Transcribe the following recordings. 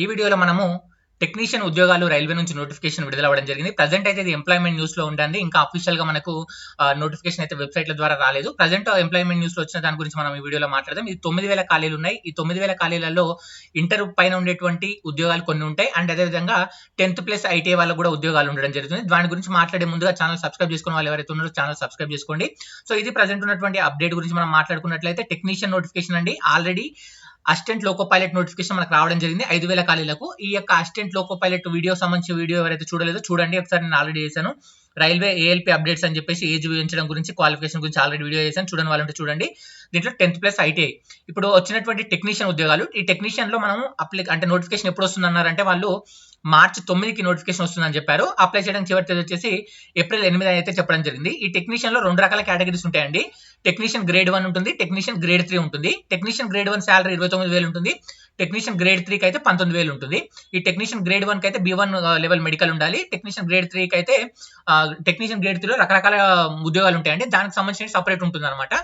ఈ వీడియోలో మనము టెక్నీషియన్ ఉద్యోగాలు రైల్వే నుంచి నోటిఫికేషన్ విడుదల అవ్వడం జరిగింది. ప్రజెంట్ అయితే ఇది ఎంప్లాయ్మెంట్ న్యూస్లో ఉండండి ఇంకా అఫీషియల్గా మనకు నోటిఫికేషన్ అయితే వెబ్సైట్ల ద్వారా రాలేదు. ప్రజెంట్ ఎంప్లాయ్మెంట్ న్యూస్లో వచ్చిన దాని గురించి మనం ఈ వీడియోలో మాట్లాడదాం. ఇది తొమ్మిది వేల ఖాళీలు ఉన్నాయి. ఈ తొమ్మిది వేల ఖాళీలలో ఇంటర్ పైన ఉండేటువంటి ఉద్యోగాలు కొన్ని ఉంటాయి. అండ్ అదేవిధంగా టెన్త్ ప్లస్ ఐటీఐ వాళ్ళకు కూడా ఉద్యోగాలు ఉండడం జరుగుతుంది. దాని గురించి మాట్లాడే ముందుగా ఛానల్ సబ్స్క్రైబ్ చేసుకున్న వాళ్ళు ఎవరైతే ఉన్నారో ఛానల్ సబ్స్క్రైబ్ చేసుకోండి. సో ఇది ప్రజెంట్ ఉన్నటువంటి అప్డేట్ గురించి మనం మాట్లాడుకున్నట్లయితే టెక్నీషియన్ నోటిఫికేషన్ అండి. Already assistant loco pilot notification మనకు రావడం జరిగింది. ఐదు వేల ఖాళీలకు. ఈ యొక్క అసిస్టెంట్ లోకో పైలట్ వీడియో సంబంధించిన వీడియో ఎవరైతే చూడలేదో చూడండి. ఒకసారి నేను ఆల్రెడీ చేశాను. రైల్వే ఏఎల్పీ అప్డేట్స్ అని చెప్పేసి ఏజ్ వివరించడం గురించి క్వాలిఫికేషన్ గురించి ఆల్రెడీ వీడియో చేశాను. చూడండి వాళ్ళంటే చూడండి. దీంట్లో టెన్త్ ప్లస్ ఐటీఐ ఇప్పుడు వచ్చినటువంటి టెక్నీషియన్ ఉద్యోగాలు. ఈ టెక్నీషియన్లో మనం అప్లై అంటే నోటిఫికేషన్ ఎప్పుడు వస్తుంది అన్నారంటే వాళ్ళు మార్చి తొమ్మిదికి నోటిఫికేషన్ వస్తుందని చెప్పారు. అప్లై చేయడానికి చివరి తేదీ వచ్చేసి ఏప్రిల్ ఎనిమిది అయితే చెప్పడం జరిగింది. ఈ టెక్నీషియన్లో రెండు రకాల కేటగిరీస్ ఉంటాయండి. టెక్నీషియన్ గ్రేడ్ వన్ ఉంటుంది టెక్నీషియన్ గ్రేడ్ త్రీ ఉంటుంది. టెక్నీషియన్ గ్రేడ్ వన్ శాలరీ ఇరవై తొమ్మిది వేలు ఉంటుంది. టెక్నీషియన్ గ్రేడ్ త్రీకి అయితే పంతొమ్మిది వేలు ఉంటుంది. ఈ టెక్నీషియన్ గ్రేడ్ వన్ అయితే బి వన్ లెవెల్ మెడికల్ ఉండాలి. టెక్నీషియన్ గ్రేడ్ త్రీకి అయితే టెక్నీషియన్ గ్రేడ్ త్రీలో రకరకాల ఉద్యోగాలు ఉంటాయండి. దానికి సంబంధించిన సపరేట్ ఉంటుంది అనమాట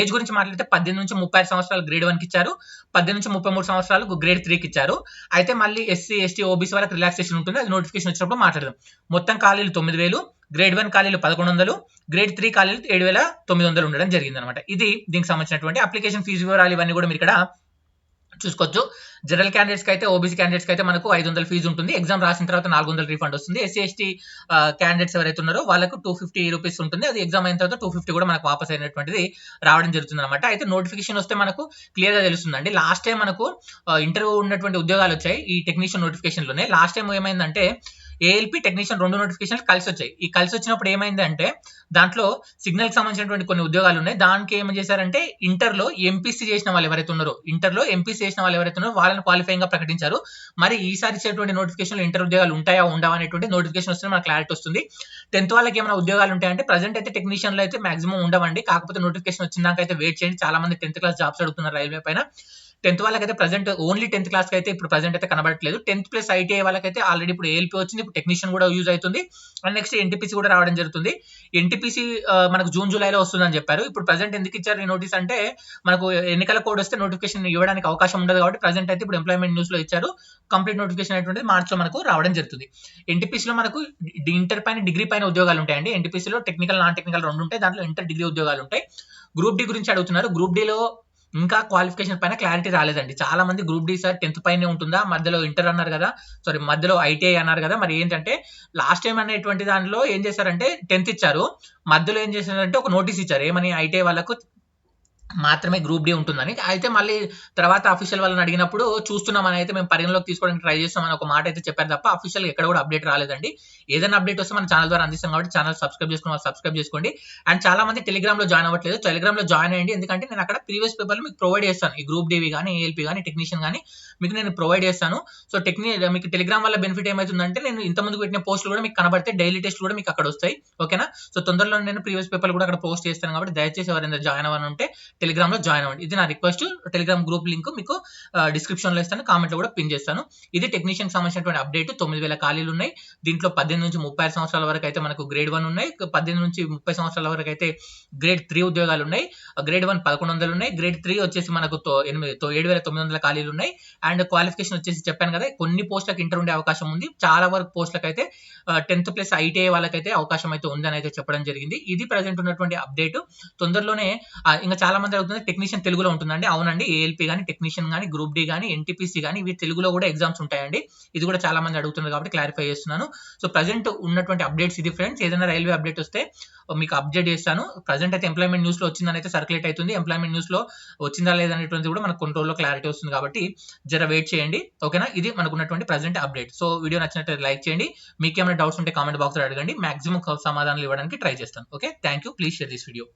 ఏజ్ గురించి మాట్లాడితే పద్దెనిమిది నుంచి ముప్పై సంవత్సరాలు గ్రేడ్ వన్కి ఇచ్చారు. పద్దెనిమిది నుంచి ముప్పై మూడు సంవత్సరాలు గ్రేడ్ త్రీకి ఇచ్చారు. అయితే మళ్ళీ ఎస్సీ ఎస్టీ ఓబీసీ వాళ్ళకి రిలాక్సేషన్ ఉంటుంది అది నోటిఫికేషన్ వచ్చినప్పుడు మాట్లాడదాం. మొత్తం ఖాళీలు తొమ్మిది వేలు గ్రేడ్ వన్ ఖాళీలు పదకొండు వందలు గ్రేడ్ త్రీ ఖాళీలు ఏడు వేల తొమ్మిది వందలు ఉండడం జరిగింది అనమాట ఇది దీనికి సంబంధించినటువంటి అప్లికేషన్ ఫీజు వివరాలు ఇవన్నీ కూడా మీరు ఇక్కడ చూసుకోవచ్చు. జనరల్ క్యాండిడేట్స్కి అయితే ఓబీసీ క్యాండిడేట్స్ అయితే మనకు ఐదు వందల ఫీజు ఉంటుంది. ఎగ్జామ్ రాసిన తర్వాత నాలుగు వందల రీఫండ్ వస్తుంది. ఎస్సీ ఎస్టీ క్యాండిడేట్స్ ఎవరైతే ఉన్నారో వాళ్ళకు టూ ఫిఫ్టీ రూపీస్ ఉంటుంది. అది ఎగ్జామ్ అయిన తర్వాత టూ ఫిఫ్టీ కూడా మనకు వాపస్ అయినటువంటిది రావడం జరుగుతుంది అనమాట అయితే నోటిఫికేషన్ వస్తే మనకు క్లియర్గా తెలుస్తుందండి. లాస్ట్ టైం మనకు ఇంటర్వ్యూ ఉన్నటువంటి ఉద్యోగాలు వచ్చాయి ఈ టెక్నీషియన్ నోటిఫికేషన్లోనే లాస్ట్ టైం ఏమైందంటే ఏఎల్పి టెక్నీషియన్ రెండు నోటిఫికేషన్లు కలిసి వచ్చాయి. ఈ కలిసి వచ్చినప్పుడు ఏమైందంటే దాంట్లో సిగ్నల్కి సంబంధించినటువంటి కొన్ని ఉద్యోగాలు ఉన్నాయి. దానికి ఏం చేశారంటే ఇంటర్లో ఎంపీసీ చేసిన వాళ్ళు ఎవరైతే ఉన్నారో ఇంటర్లో ఎంపీసీ చేసిన వాళ్ళు ఎవరైతే ఉన్నారో వాళ్ళని క్వాలిఫైయింగ్గా ప్రకటించారు. మరి ఈసారి ఇచ్చేటువంటి నోటిఫికేషన్ ఇంటర్ ఉద్యోగాలు ఉంటాయా ఉండవా అనేటువంటి నోటిఫికేషన్ వస్తే మనకు క్లారిటీ వస్తుంది. టెన్త్ వాళ్ళకి ఏమైనా ఉద్యోగాలు ఉంటాయంటే ప్రజెంట్ అయితే టెక్నీషియన్లు అయితే మాక్సిమం ఉండవండి. కాకపోతే నోటిఫికేషన్ వచ్చిందాక అయితే వెయిట్ చేయండి. చాలా మంది టెన్త్ క్లాస్ జాబ్స్ అడుగుతున్నారు రైల్వే పైన. టెన్త్ వాళ్ళకైతే ప్రజెంట్ ఓన్లీ టెన్త్ క్లాస్ అయితే ఇప్పుడు ప్రజెంట్ అయితే కనబడట్లేదు. టెన్త్ ప్లస్ ఐటీఐ వాళ్ళకైతే ఆల్రెడీ ఇప్పుడు ఏల్పి వచ్చింది. ఇప్పుడు టెక్నీషియన్ కూడా యూజ్ అవుతుంది. అండ్ నెక్స్ట్ ఎన్టీపీసీ కూడా రావడం జరుగుతుంది. ఎన్టీపీసీ మనకు జూన్ జూలైలో వస్తుందని చెప్పారు. ఇప్పుడు ప్రజెంట్ ఎందుకు ఇచ్చారు ఈ నోటీస్ అంటే మనకు ఎన్నికల కోడ్ వస్తే నోటిఫికేషన్ ఇవ్వడానికి అవకాశం ఉండదు కాబట్టి ప్రజెంట్ అయితే ఇప్పుడు ఎంప్లాయ్మెంట్ న్యూస్లో ఇచ్చారు. కంప్లీట్ నోటిఫికేషన్ అనేటువంటిది మార్చ్లో మనకు రావడం జరుగుతుంది. ఎన్టీపీసీలో మనకు ఇంటర్ పైన డిగ్రీ పైన ఉద్యోగాలు ఉంటాయండి. ఎన్టీపీసీలో టెక్నికల్ నాన్ టెక్నికల్ రెండు ఉంటాయి. దాంట్లో ఇంటర్ డిగ్రీ ఉద్యోగాలు ఉంటాయి. గ్రూప్ డి గురించి అడుగుతున్నారు. గ్రూప్ డిలో ఇంకా క్వాలిఫికేషన్ పైన క్లారిటీ రాలేదండి. చాలా మంది గ్రూప్ డి సార్ టెన్త్ పైనే ఉంటుందా? మధ్యలో ఇంటర్ అన్నారు కదా. సారీ మధ్యలో ఐటీఐ అన్నారు కదా. మరి ఏంటంటే లాస్ట్ టైం అనేటువంటి దానిలో ఏం చేశారంటే టెన్త్ ఇచ్చారు. మధ్యలో ఏం చేశారంటే ఒక నోటీస్ ఇచ్చారు. ఏమని? ఐటీఐ వాళ్ళకు మాత్రమే గ్రూప్ డి ఉంటుందని. అయితే మళ్ళీ తర్వాత అఫీషియల్ వాళ్ళని అడిగినప్పుడు చూస్తున్నామని అయితే మేము పరిగణలోకి తీసుకోవడానికి ట్రై చేస్తామని ఒక మాట అయితే చెప్పారు తప్ప అఫీషియల్ ఎక్కడ కూడా అప్డేట్ రాలేదండి. ఏదైనా అప్డేట్ వస్తే మన ఛానల్ ద్వారా అందిస్తాం కాబట్టి ఛానల్ సబ్స్క్రైబ్ చేసుకున్న వాళ్ళు సబ్స్క్రైబ్ చేసుకోండి. అండ్ చాలా మంది టెలిగ్రామ్లో జాయిన్ అవ్వట్లేదు. టెలిగ్రామ్లో జాయిన్ అయ్యండి. ఎందుకంటే నేను అక్కడ ప్రీవియస్ పేపర్లు మీకు ప్రొవైడ్ చేస్తాను. ఈ గ్రూప్ డివి కానీ ఏఎల్పీ కానీ టెక్నీషియన్ కానీ మీకు నేను ప్రొవైడ్ చేస్తాను. సో టెక్నీ మీకు టెలిగ్రామ్ వల్ల బెనిఫిట్ ఏమవుతుందంటే నేను ఇంత ముందుకు పెట్టిన పోస్టులు కూడా మీకు కనబడితే డైలీ టెస్ట్ కూడా మీకు అక్కడ వస్తాయి. ఓకేనా సో తొందరలో నేను ప్రీవియస్ పేపర్లు కూడా అక్కడ పోస్ట్ చేస్తాను కాబట్టి దయచేసి ఎవరైనా జాయిన్ అవ్వని ఉంటే టెలిగ్రామ్లో జాయిన్ అవ్వండి. ఇది నా రిక్వెస్ట్ టెలిగ్రామ్ గ్రూప్ లింక్ మీకు డిస్క్రిప్షన్లో ఇస్తాను. కామెంట్లో కూడా పిన్ చేస్తాను. ఇది టెక్నీషియన్ సంబంధించినటువంటి అప్డేట్ తొమ్మిది వేల ఖాళీలు ఉన్నాయి. దీంట్లో పద్దెనిమిది నుంచి ముప్పై సంవత్సరాల వరకు అయితే మనకు గ్రేడ్ వన్ ఉన్నాయి. పద్దెనిమిది నుంచి ముప్పై సంవత్సరాల వరకు అయితే గ్రేడ్ త్రీ ఉద్యోగాలు ఉన్నాయి. గ్రేడ్ వన్ పదకొండు వందలు ఉన్నాయి. గ్రేడ్ త్రీ వచ్చేసి మనకు ఎనిమిది ఏడు వేల తొమ్మిది వందల ఖాళీలు ఉన్నాయి. అండ్ క్వాలిఫికేషన్ వచ్చేసి చెప్పాను కదా కొన్ని పోస్టులకు ఇంటర్ ఉండే అవకాశం ఉంది. చాలా వరకు పోస్టులకు అయితే టెన్త్ ప్లస్ ఐటీఐ వాళ్ళకైతే అవకాశం అయితే ఉందని అయితే చెప్పడం జరిగింది. ఇది ప్రజెంట్ ఉన్నటువంటి అప్డేట్ తొందరలోనే ఇంకా చాలా మంది అడుగుతుంది టెక్నీషియన్ తెలుగులో ఉంటుందండి. అవునండి. ఏఎల్పీ కానీ టెక్నీషియన్ కానీ గ్రూప్ డి కానీ ఎన్టీపీసీ కానీ ఇవి తెలుగులో కూడా ఎగ్జామ్స్ ఉంటాయండి. ఇది కూడా చాలా మంది అడుగుతున్నారు కాబట్టి క్లారిఫై చేస్తున్నాను. సో ప్రజెంట్ ఉన్నటువంటి అప్డేట్స్ ఇది ఫ్రెండ్స్. ఏదైనా రైల్వే అప్డేట్ వస్తే మీకు అప్డేట్ చేస్తాను. ప్రజెంట్ అయితే ఎంప్లాయ్మెంట్ న్యూస్లో వచ్చిందని అయితే సర్క్యులేట్ అవుతుంది. ఎంప్లాయ్మెంట్ న్యూస్లో వచ్చిందా లేదనేటువంటిది కూడా మనకు కంట్రోల్లో క్లారిటీ వస్తుంది కాబట్టి జర వెయిట్ చేయండి. ఓకేనా? ఇది మనకు ఉన్నటువంటి ప్రజెంట్ అప్డేట్. సో వీడియో నచ్చినట్టు లైక్ చేయండి. మీకు ఏమైనా డౌట్స్ ఉంటే కామెంట్ బాక్స్లో అడగండి. మాక్సిమం సమాధానాలు ఇవ్వడానికి ట్రై చేస్తాను. Okay? Thank you please share this video.